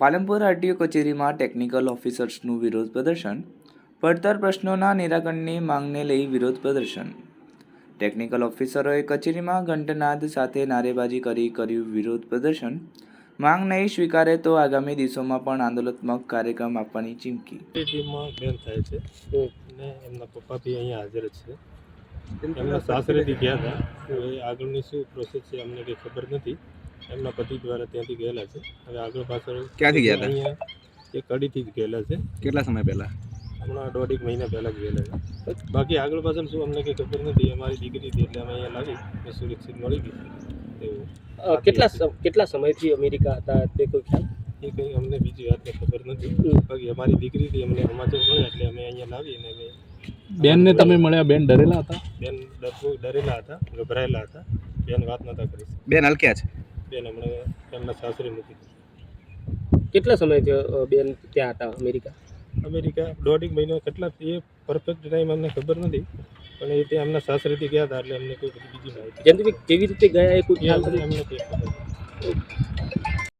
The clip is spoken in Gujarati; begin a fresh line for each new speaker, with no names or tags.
પાલનપુર આરટીઓ કચેરીમાં ટેકનિકલ ઓફિસર્સનું વિરોધ પ્રદર્શન પડતર પ્રશ્નોના નિરાકરણની માંગને લઈ વિરોધ પ્રદર્શન. ટેકનિકલ ઓફિસરોએ કચેરીમાં ઘંટનાદ સાથે નારેબાજી કરી કર્યું વિરોધ પ્રદર્શન. માંગ નહીં સ્વીકારે તો આગામી દિવસોમાં પણ આંદોલનાત્મક કાર્યક્રમ આપવાની ચીમકી.
ટીમમાં બેન થાય છે અને એમના પપ્પા બી અહીંયા હાજર છે. એમના સાસરેથી ગયા હતા. આગળની શું પ્રોસેસ છે અમને કંઈ ખબર નથી. એમના પતિ દ્વારા ત્યાંથી ગયેલા છે. હવે આગળ પાછળ
ક્યાંથી ગયા હતા?
અહીંયા એ કડીથી જ ગયેલા છે.
કેટલા સમય પહેલા?
હમણાં દોઢેક મહિના પહેલાં જ ગયેલા છે. બાકી આગળ પાછળ શું અમને કંઈ ખબર નથી. અમારી દીકરી હતી એટલે અમે અહીંયા લાવી સુરક્ષિત મળી ગઈ. એવું.
કેટલા કેટલા સમયથી અમેરિકા હતા તે કોઈ ખ્યાલ?
એ કંઈ અમને બીજી વાતની ખબર નથી. બાકી અમારી દીકરીથી અમને સમાચાર મળ્યા એટલે અમે અહીંયા લાવી અને અમે
બેનને તમે મળ્યા? બેન ડરેલા હતા?
બેન ડરેલા હતા ગભરાયેલા હતા. બેન વાત નતા કરી
બેન હાલ ક્યાં છે?
બેન હમણાં એમના સાસરે મૂકી દીધી.
કેટલા સમયથી બેન ત્યાં હતા અમેરિકા?
અમેરિકા દોઢેક મહિનો કેટલા એ પરફેક્ટ ટાઈમ અમને ખબર નથી પણ એ ત્યાં એમના સાસરેથી ગયા હતા એટલે અમને કોઈ બધી બીજી માહિતી
જેમથી કેવી રીતે ગયા એ કોઈ ખ્યાલ નથી?
અમને